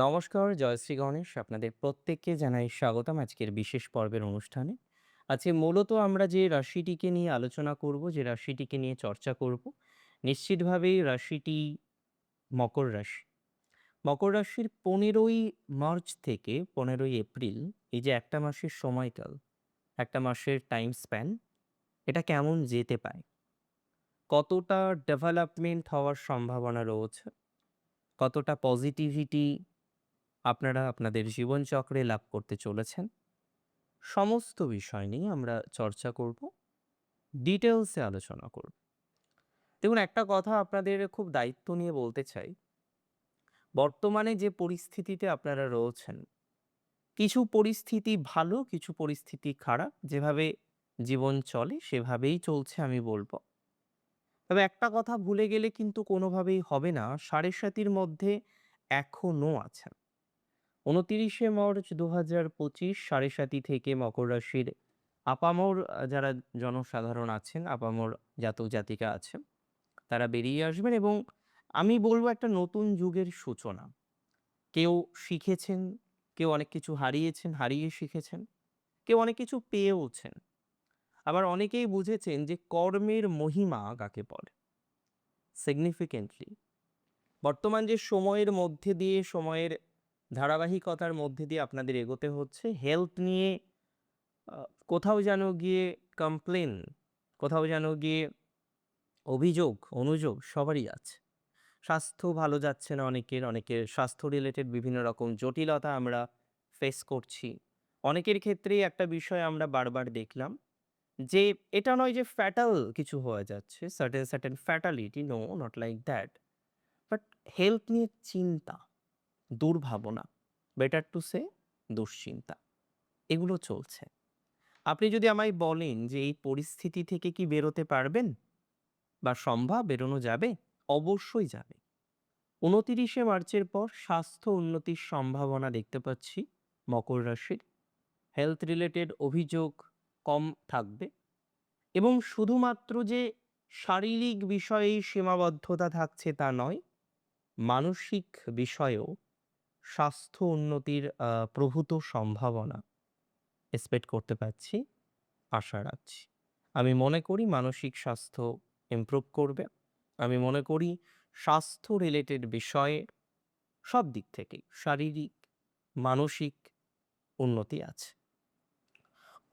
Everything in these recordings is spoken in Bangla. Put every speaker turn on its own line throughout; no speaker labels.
নমস্কার জয়শ্রী গণেশ। আপনাদের প্রত্যেককে জানাই স্বাগতম আজকের বিশেষ পর্বের অনুষ্ঠানে। আজকে মূলত আমরা যে রাশিটিকে নিয়ে আলোচনা করব, যে রাশিটিকে নিয়ে চর্চা করব, নিশ্চিতভাবেই রাশিটি মকর রাশি। মকর রাশির পনেরোই মার্চ থেকে পনেরোই এপ্রিল, এই যে একটা মাসের সময়কাল, একটা মাসের টাইম স্প্যান এটা কেমন যেতে পায় কতটা ডেভেলপমেন্ট হওয়ার সম্ভাবনা রয়েছে? কতটা পজিটিভিটি আপনারা আপনাদের জীবনচক্রে লাভ করতে চলেছেন। সমস্ত বিষয় নিয়ে আমরা চর্চা করব ডিটেলসে আলোচনা করব। দেখুন, একটা কথা আপনাদের খুব দায়িত্ব নিয়ে বলতে চাই। বর্তমানে যে পরিস্থিতিতে আপনারা রয়েছেন, কিছু পরিস্থিতি ভালো, কিছু পরিস্থিতি খারাপ, যেভাবে জীবন চলে, সেভাবেই চলছে আমি বলব। তবে একটা কথা ভুলে গেলে কিন্তু কোনোভাবেই হবে না, সাড়ে সাতির মধ্যে এখনও আছেন। উনতিরিশে মার্চ দু হাজার পঁচিশ সাড়ে সাতি থেকে মকর রাশির আপামর যারা জনসাধারণ আছেন, আপামর জাতক জাতিকা আছেন, তারা বেরিয়ে আসবেন এবং আমি বলব একটা নতুন যুগের সূচনা। কেউ শিখেছেন, কেউ অনেক কিছু হারিয়েছেন, হারিয়ে শিখেছেন, কেউ অনেক কিছু পেয়েওছেন। আবার অনেকেই বুঝেছেন যে কর্মের মহিমা কাকে বলে? সিগনিফিকেন্টলি বর্তমান যে সময়ের মধ্যে দিয়ে, সময়ের ধারাবাহিকতার মধ্যে দিয়ে আপনাদের এগোতে হচ্ছে। হেলথ নিয়ে কোথাও যেন গিয়ে কমপ্লেন কোথাও যেন গিয়ে অভিযোগ, অনুযোগ সবারই আছে। স্বাস্থ্য ভালো যাচ্ছে না অনেকের অনেকের স্বাস্থ্য রিলেটেড বিভিন্ন রকম জটিলতা আমরা ফেস করছি। অনেকের ক্ষেত্রেই একটা বিষয় আমরা বারবার দেখলাম যে, এটা নয় যে ফ্যাটাল কিছু হয়ে যাচ্ছে certain certain fatality no not like that but health নিয়ে চিন্তা। দুর্ভাবনা বেটার টু সে দুশ্চিন্তা। এগুলো চলছে। আপনি যদি আমায় বলেন যে এই পরিস্থিতি থেকে কি বেরোতে পারবেন বা সম্ভব বেরোনো যাবে, অবশ্যই যাবে। উনতিরিশে মার্চের পর স্বাস্থ্য উন্নতির সম্ভাবনা দেখতে পাচ্ছি মকর রাশির। হেলথ রিলেটেড অভিযোগ কম থাকবে এবং শুধুমাত্র যে শারীরিক বিষয়েই সীমাবদ্ধতা থাকছে তা নয়, মানসিক বিষয়েও স্বাস্থ্য উন্নতির প্রভূত সম্ভাবনা এক্সপেক্ট করতে পারছি, আশা রাখছি। আমি মনে করি মানসিক স্বাস্থ্য ইমপ্রুভ করবে। আমি মনে করি স্বাস্থ্য রিলেটেড বিষয়ে সব দিক থেকেই শারীরিক, মানসিক উন্নতি আছে।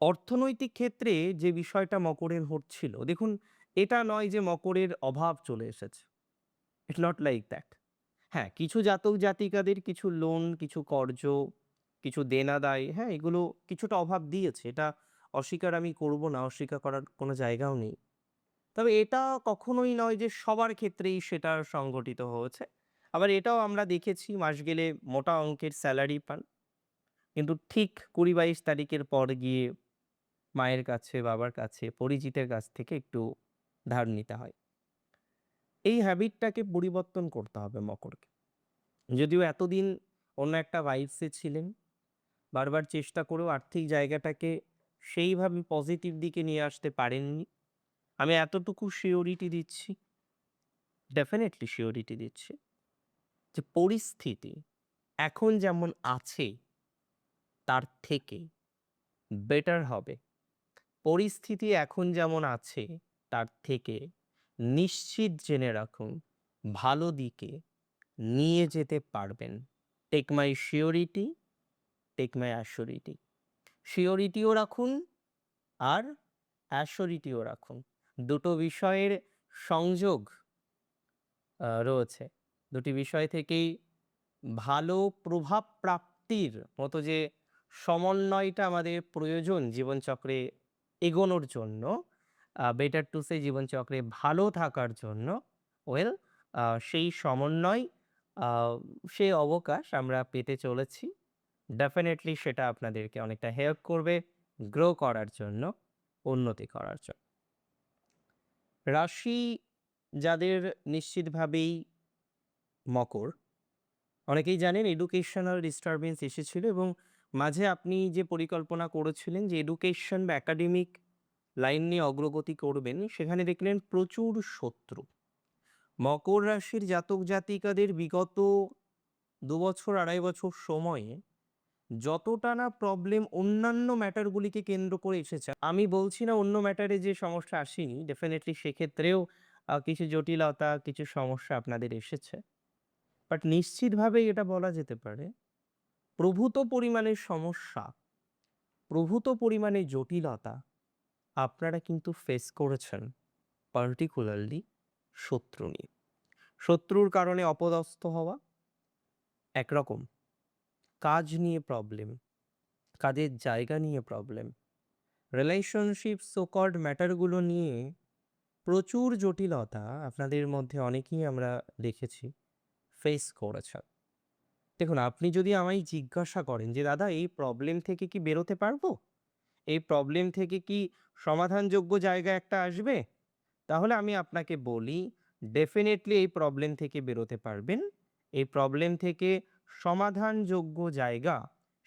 অর্থনৈতিক ক্ষেত্রে যে বিষয়টা মকরের হচ্ছিল দেখুন, এটা নয় যে মকরের অভাব চলে এসেছে। ইট নট লাইক দ্যাট হ্যাঁ কিছু জাতক জাতিকাদের কিছু লোন, কিছু কর্জ, কিছু দেনাদায় হ্যাঁ এগুলো কিছুটা অভাব দিয়েছে। এটা অস্বীকার আমি করব না, অস্বীকার করার কোনো জায়গাও নেই। তবে এটা কখনোই নয় যে সবার ক্ষেত্রেই সেটা সংগঠিত হয়েছে। আবার এটাও আমরা দেখেছি, মাস গেলে মোটা অঙ্কের স্যালারি পান। কিন্তু ঠিক কুড়ি বাইশ তারিখের পর গিয়ে মায়ের কাছে, বাবার কাছে, পরিচিতের কাছ থেকে একটু ধার নিতে হয়। এই হ্যাবিটটাকে পরিবর্তন করতে হবে মকরকে। যদিও এতদিন অন্য একটা ভাইবসে ছিলেন, বারবার চেষ্টা করেও আর্থিক জায়গাটাকে সেইভাবে পজিটিভ দিকে নিয়ে আসতে পারেননি। আমি এতটুকু শিওরিটি দিচ্ছি ডেফিনেটলি শিওরিটি দিচ্ছি, যে পরিস্থিতি এখন যেমন আছে, তার থেকে বেটার হবে। পরিস্থিতি এখন যেমন আছে, তার থেকে নিশ্চিত জেনে রাখুন, ভালো দিকে নিয়ে যেতে পারবেন। Take my surety take my assurity শিওরিটিও রাখুন আর অ্যাসিওরিটিও রাখুন। দুটো বিষয়ের সংযোগ রয়েছে। দুটি বিষয় থেকেই ভালো প্রভাব প্রাপ্তির মতো যে সমন্বয়টা আমাদের প্রয়োজন জীবনচক্রে এগোনোর জন্য বেটার টু সে জীবনচক্রে ভালো থাকার জন্য ওয়েল সেই সমন্বয় সেই অবকাশ আমরা পেতে চলেছি। ডেফিনেটলি সেটা আপনাদেরকে অনেকটা হেল্প করবে গ্রো করার জন্য, উন্নতি করার জন্য। রাশি যাদের নিশ্চিতভাবেই মকর, অনেকেই জানেন এডুকেশনাল ডিস্টারবেন্স এসেছিল এবং মাঝে আপনি যে পরিকল্পনা করেছিলেন যে এডুকেশন বা একাডেমিক লাইন নিয়ে অগ্রগতি করবেন, সেখানে দেখলেন প্রচুর শত্রু। মকর রাশির জাতক জাতিকাদের বিগত দু বছর, আড়াই বছর সময়ে যতটা না প্রবলেম অন্যান্য ম্যাটারগুলিকে কেন্দ্র করে এসেছে, আমি বলছি না অন্য ম্যাটারে যে সমস্যা আসেনি ডেফিনেটলি সেক্ষেত্রেও কিছু জটিলতা, কিছু সমস্যা আপনাদের এসেছে। বাট নিশ্চিতভাবেই এটা বলা যেতে পারে, প্রভূত পরিমাণের সমস্যা, প্রভূত পরিমাণে জটিলতা আপনারা কিন্তু ফেস করেছেন পার্টিকুলারলি শত্রু নিয়ে। শত্রুর কারণে অপদস্থ হওয়া একরকম। কাজ নিয়ে প্রবলেম কাজের জায়গা নিয়ে প্রবলেম রিলেশনশিপ সোকল্ড ম্যাটারগুলো নিয়ে প্রচুর জটিলতা আপনাদের মধ্যে অনেকেই আমরা দেখেছি ফেস করেছেন। দেখুন, আপনি যদি আমায় জিজ্ঞাসা করেন যে, দাদা, এই প্রবলেম থেকে কি বেরোতে পারব? এই প্রবলেম থেকে কি সমাধানযোগ্য জায়গা একটা আসবে? তাহলে আমি আপনাকে বলি ডেফিনেটলি এই প্রবলেম থেকে বেরোতে পারবেন। এই প্রবলেম থেকে সমাধানযোগ্য জায়গা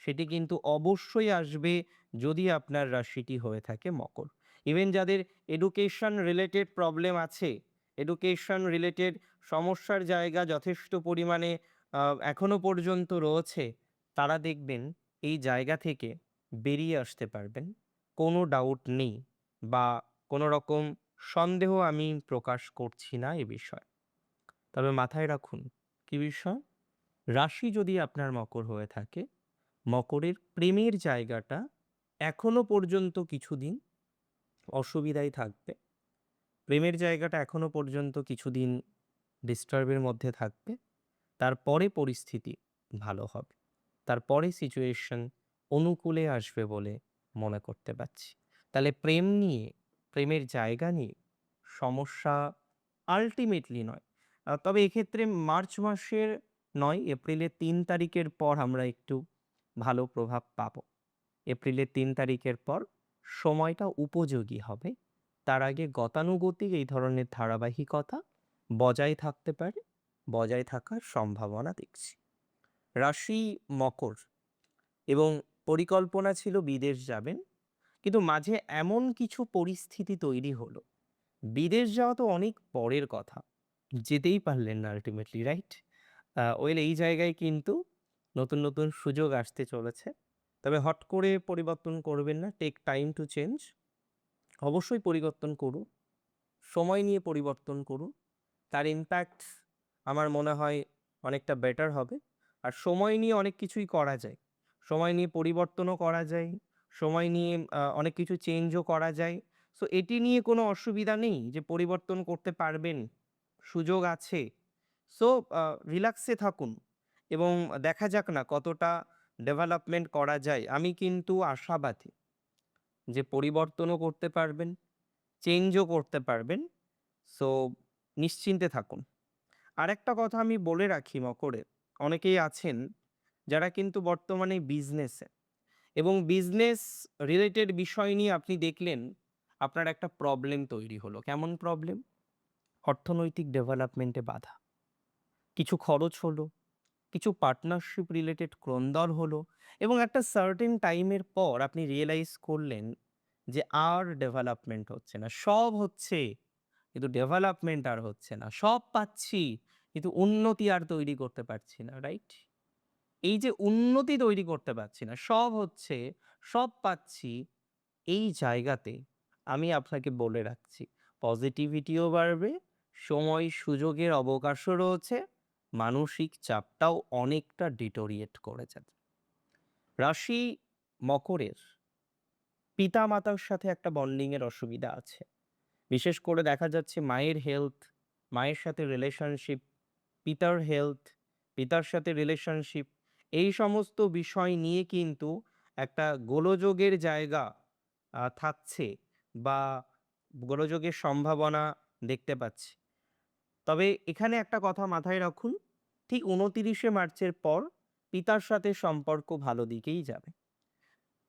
সেটি কিন্তু অবশ্যই আসবে যদি আপনার রাশিটি হয়ে থাকে মকর। ইভেন যাদের এডুকেশন রিলেটেড প্রবলেম আছে এডুকেশন রিলেটেড সমস্যার জায়গা যথেষ্ট পরিমাণে আহ, এখনও পর্যন্ত রয়েছে তারা দেখবেন এই জায়গা থেকে বেরিয়ে আসতে পারবেন। কোনো ডাউট নেই বা কোনো রকম সন্দেহ আমি প্রকাশ করছি না এ বিষয়ে। তবে মাথায় রাখুন, কি বিষয়? রাশি যদি আপনার মকর হয়ে থাকে, মকরের প্রেমের জায়গাটা এখনও পর্যন্ত কিছুদিন অসুবিধাই থাকবে। প্রেমের জায়গাটা এখনও পর্যন্ত কিছুদিন ডিস্টার্বের মধ্যে থাকবে। তারপরে পরিস্থিতি ভালো হবে। তারপরে সিচুয়েশন অনুকূলে আসবে বলে মনে করতে পারছি। তাহলে প্রেম নিয়ে, প্রেমের জায়গা নিয়ে সমস্যা আলটিমেটলি নয়। তবে এক্ষেত্রে মার্চ মাসের নয়, এপ্রিলের তিন তারিখের পর আমরা একটু ভালো প্রভাব পাব। এপ্রিলের তিন তারিখের পর সময়টা উপযোগী হবে। তার আগে গতানুগতিক এই ধরনের ধারাবাহিকতা বজায় থাকতে পারে, বজায় থাকার সম্ভাবনা দেখছি। রাশি মকর এবং পরিকল্পনা ছিল বিদেশ যাবেন। কিন্তু মাঝে এমন কিছু পরিস্থিতি তৈরি হলো। বিদেশ যাওয়া তো অনেক পরের কথা। যেতেই পারলেন না আলটিমেটলি রাইট ওয়েল এই জায়গায় কিন্তু নতুন নতুন সুযোগ আসতে চলেছে। তবে হট করে পরিবর্তন করবেন না টেক টাইম টু চেঞ্জ অবশ্যই পরিবর্তন করুন। সময় নিয়ে পরিবর্তন করুন। তার ইম্প্যাক্ট আমার মনে হয় অনেকটা বেটার হবে। আর সময় নিয়ে অনেক কিছুই করা যায়। সময় নিয়ে পরিবর্তনও করা যায়, সময় নিয়ে অনেক কিছু চেঞ্জও করা যায়। সো এটি নিয়ে কোনো অসুবিধা নেই যে পরিবর্তন করতে পারবেন, সুযোগ আছে। সো রিল্যাক্সে থাকুন এবং দেখা যাক না কতটা ডেভেলপমেন্ট করা যায়। আমি কিন্তু আশাবাদী যে পরিবর্তনও করতে পারবেন চেঞ্জও করতে পারবেন। সো নিশ্চিন্তে থাকুন। আরেকটা কথা আমি বলে রাখি মকরে, অনেকেই আছেন যারা কিন্তু বর্তমানে বিজনেসে এবং বিজনেস রিলেটেড বিষয় নিয়ে আপনি দেখলেন, আপনার একটা প্রবলেম তৈরি হলো। কেমন প্রবলেম অর্থনৈতিক ডেভেলপমেন্টে বাধা। কিছু খরচ হলো, কিছু পার্টনারশিপ রিলেটেড ক্রন্দল হলো এবং একটা সার্টেন টাইমের পর আপনি রিয়েলাইজ করলেন যে আর ডেভেলপমেন্ট হচ্ছে না। সব হচ্ছে, কিন্তু ডেভেলপমেন্ট আর হচ্ছে না। সব পাচ্ছি, কিন্তু উন্নতি আর তৈরি করতে পারছি না রাইট এই যে উন্নতি তৈরি করতে পারছি না, সব হচ্ছে, সব পাচ্ছি এই জায়গাতে আমি আপনাকে বলে রাখছি। পজিটিভিটিও বাড়বে, সময় সুযোগের অবকাশও রয়েছে, মানসিক চাপটাও অনেকটা ডিটোরিয়েট করে যাবে রাশি মকরের পিতা মাতার সাথে একটা বন্ডিংয়ের অসুবিধা আছে। বিশেষ করে দেখা যাচ্ছে মায়ের হেলথ মায়ের সাথে রিলেশনশিপ পিতার হেলথ পিতার সাথে রিলেশনশিপ এই সমস্ত বিষয় নিয়ে কিন্তু একটা গোলযোগের জায়গা থাকছে বা গোলযোগের সম্ভাবনা দেখতে পাচ্ছি। তবে এখানে একটা কথা মাথায় রাখুন, ঠিক উনতিরিশে মার্চের পর পিতার সাথে সম্পর্ক ভালো দিকেই যাবে।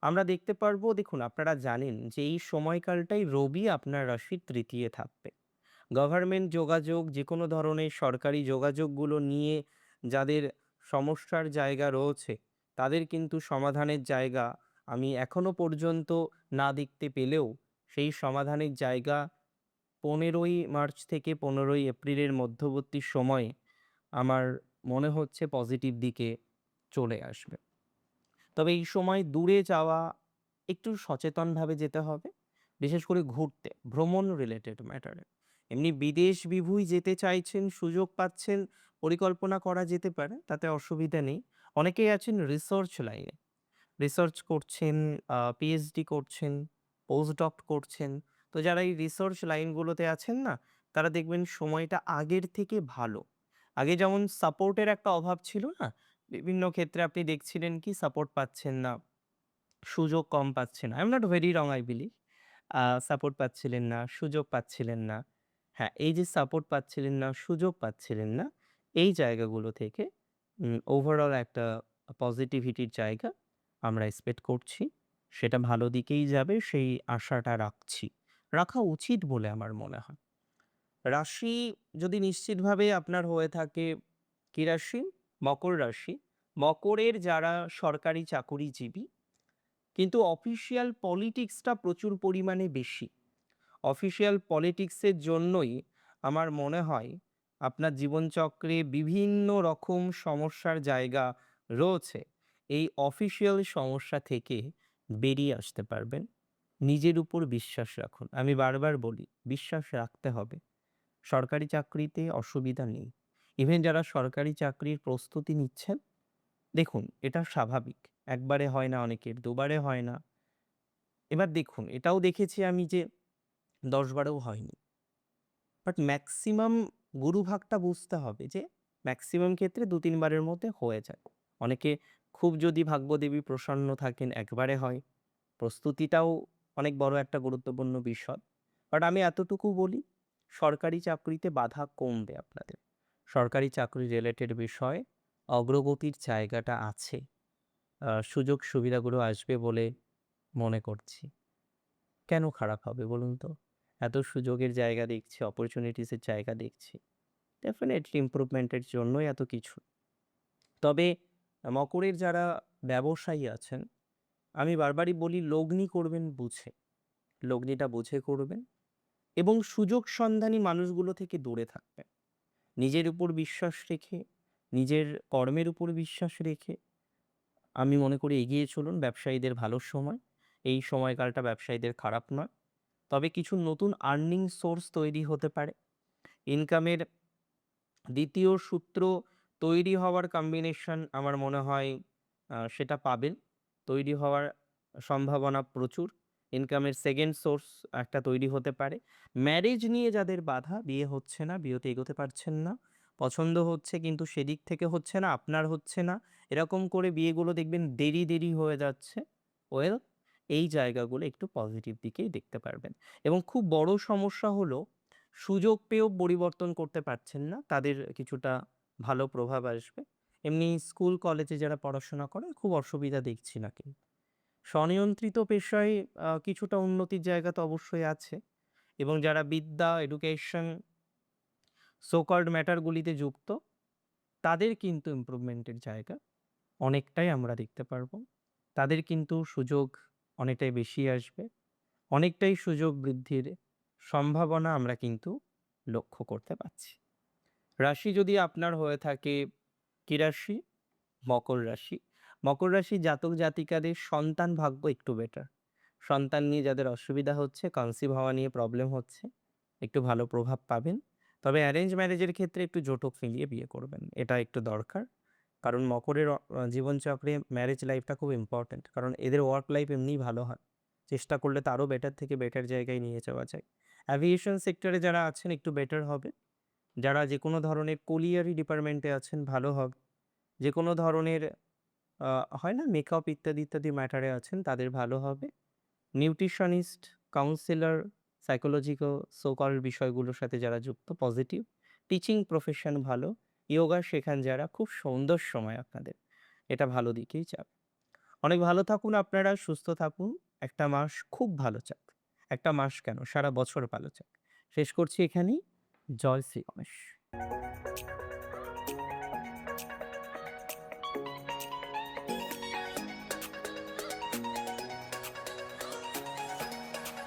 আমরা দেখতে পারব, দেখুন আপনারা জানেন যে এই সময়কালটাই রবি আপনার রাশির তৃতীয় থাকবে। গভর্নমেন্ট যোগাযোগ যে কোনো ধরনের সরকারি যোগাযোগগুলো নিয়ে যাদের সমস্যার জায়গা রয়েছে, তাদের কিন্তু সমাধানের জায়গা আমি এখনও পর্যন্ত না দেখতে পেলেও সেই সমাধানের জায়গা পনেরোই মার্চ থেকে পনেরোই এপ্রিলের মধ্যবর্তী সময়ে আমার মনে হচ্ছে পজিটিভ দিকে চলে আসবে। তবে এই সময় দূরে যাওয়া একটু সচেতনভাবে যেতে হবে, বিশেষ করে ঘুরতে, ভ্রমণ রিলেটেড ম্যাটারে এমনি বিদেশ বিভুঁই যেতে চাইছেন, সুযোগ পাচ্ছেন পরিকল্পনা করা যেতে পারে, তাতে অসুবিধা নেই। অনেকেই আছেন রিসার্চ লাইনে রিসার্চ করছেন পিএইচডি করছেন পোস্ট করছেন। তো যারা এই রিসার্চ লাইনগুলোতে আছেন না, তারা দেখবেন সময়টা আগের থেকে ভালো। আগে যেমন সাপোর্টের একটা অভাব ছিল না, বিভিন্ন ক্ষেত্রে আপনি দেখছিলেন কি সাপোর্ট পাচ্ছেন না, সুযোগ কম পাচ্ছেন I am not very wrong I believe support পাচ্ছিলেন না, সুযোগ পাচ্ছিলেন না। হ্যাঁ এই যে সাপোর্ট পাচ্ছিলেন না, সুযোগ পাচ্ছিলেন না এই জায়গাগুলো থেকে ওভারঅল একটা পজিটিভিটির জায়গা আমরা এক্সপেক্ট করছি। সেটা ভালো দিকেই যাবে, সেই আশাটা রাখছি। রাখা উচিত বলে আমার মনে হয়। রাশি যদি নিশ্চিতভাবে আপনার হয়ে থাকে, কি রাশি? মকর রাশি। মকরের যারা সরকারি চাকুরিজীবী, কিন্তু অফিসিয়াল পলিটিক্সটা প্রচুর পরিমাণে বেশি। অফিসিয়াল পলিটিক্সের জন্যই আমার মনে হয় আপনার জীবনচক্রে বিভিন্ন রকম সমস্যার জায়গা রয়েছে। এই অফিসিয়াল সমস্যা থেকে বেরিয়ে আসতে পারবেন। নিজের উপর বিশ্বাস রাখুন। আমি বারবার বলি, বিশ্বাস রাখতে হবে। সরকারি চাকরিতে অসুবিধা নেই। ইভেন যারা সরকারি চাকরির প্রস্তুতি নিচ্ছেন, দেখুন, এটা স্বাভাবিক। একবারে হয় না, অনেকের দুবারে হয় না। এবার দেখুন, এটাও দেখেছি আমি যে দশ বারেও হয়নি। বাট ম্যাক্সিমাম গুরুভাগটা বুঝতে হবে যে ম্যাক্সিমাম ক্ষেত্রে দু, তিনবারের মধ্যে হয়ে যায়। অনেকে খুব যদি ভাগ্যদেবী প্রসন্ন থাকেন, একবারে হয়। প্রস্তুতিটাও অনেক বড় একটা গুরুত্বপূর্ণ বিষয়। বাট আমি এতটুকু বলি, সরকারি চাকরিতে বাধা কমবে আপনাদের। সরকারি চাকরি রিলেটেড বিষয়ে অগ্রগতির জায়গাটা আছে। সুযোগ সুবিধাগুলো আসবে বলে মনে করছি। কেন খারাপ হবে বলুন তো? এত সুযোগের জায়গা দেখছি অপরচুনিটিসের জায়গা দেখছি। ডেফিনেটলি ইম্প্রুভমেন্টের জন্যই এত কিছু। তবে মকরের যারা ব্যবসায়ী আছেন, আমি বারবারই বলি লগ্নি করবেন বুঝে। লগ্নিটা বুঝে করবেন এবং সুযোগ সন্ধানী মানুষগুলো থেকে দূরে থাকবেন। নিজের উপর বিশ্বাস রেখে, নিজের কর্মের উপর বিশ্বাস রেখে, আমি মনে করি এগিয়ে চলুন। ব্যবসায়ীদের ভালো সময়। এই সময়কালটা ব্যবসায়ীদের খারাপ নয়। তবে কিছু নতুন আর্নিং সোর্স তৈরি হতে পারে। ইনকামের দ্বিতীয় সূত্র তৈরি হওয়ার কম্বিনেশন আমার মনে হয় সেটা পাবেন। তৈরি হওয়ার সম্ভাবনা প্রচুর। ইনকামের সেকেন্ড সোর্স একটা তৈরি হতে পারে। ম্যারেজ নিয়ে যাদের বাধা, বিয়ে হচ্ছে না, বিয়েতে এগোতে পারছেন না, পছন্দ হচ্ছে কিন্তু সেদিক থেকে হচ্ছে না, আপনার হচ্ছে না, এরকম করে বিয়েগুলো দেখবেন দেরি দেরি হয়ে যাচ্ছে। ওয়েল এই জায়গাগুলো একটু পজিটিভ দিকেই দেখতে পারবেন। এবং খুব বড় সমস্যা হলো, সুযোগ পেয়েও পরিবর্তন করতে পারছেন না, তাদের কিছুটা ভালো প্রভাব আসবে। এমনি স্কুল, কলেজে যারা পড়াশোনা করে খুব অসুবিধা দেখছি না কিন্তু স্বনিয়ন্ত্রিত পেশায় কিছুটা উন্নতির জায়গা তো অবশ্যই আছে। এবং যারা বিদ্যা এডুকেশন সোকার্ড ম্যাটারগুলিতে যুক্ত, তাদের কিন্তু ইম্প্রুভমেন্টের জায়গা অনেকটাই আমরা দেখতে পারব। তাদের কিন্তু সুযোগ অনেকটাই বেশি আসবে। অনেকটাই সুযোগ বৃদ্ধির সম্ভাবনা আমরা কিন্তু লক্ষ্য করতে পারছি। রাশি যদি আপনার হয়ে থাকে কি রাশি? মকর রাশি। মকর রাশি জাতক জাতিকাদের সন্তান ভাগ্য একটু বেটার সন্তান নিয়ে যাদের অসুবিধা হচ্ছে কনসিভ হওয়া নিয়ে প্রবলেম হচ্ছে, একটু ভালো প্রভাব পাবেন। তবে অ্যারেঞ্জ ম্যারেজের ক্ষেত্রে একটু জোটক ফিলিয়ে বিয়ে করবেন। এটা একটু দরকার। কারণ মকরের জীবনচক্রে ম্যারেজ লাইফটা খুব ইম্পর্ট্যান্ট কারণ এদের ওয়ার্ক লাইফ এমনিই ভালো হয়। চেষ্টা করলে তারও বেটার থেকে বেটার জায়গায় নিয়ে যাওয়া যায়। অ্যাভিয়েশন সেক্টরে যারা আছেন একটু বেটার হবে। যারা যে কোনো ধরনের কোলিয়ারি ডিপার্টমেন্টে আছেন ভালো হবে। যে কোনো ধরনের হয় না মেকআপ ইত্যাদি ইত্যাদি ম্যাটারে আছেন তাদের ভালো হবে। নিউট্রিশনিস্ট কাউন্সিলর সাইকোলজিক্যাল সোকল বিষয়গুলোর সাথে যারা যুক্ত পজিটিভ টিচিং প্রফেশন ভালো। ইয়োগা শেখান যারা, খুব সুন্দর সময় আপনাদের। এটা ভালো দিকেই চাপ অনেক ভালো থাকুন আপনারা, সুস্থ থাকুন। একটা মাস খুব ভালো চাক একটা মাস কেন? সারা বছর ভালো চাক শেষ করছি এখানেই। জয় শ্রী গণেশ।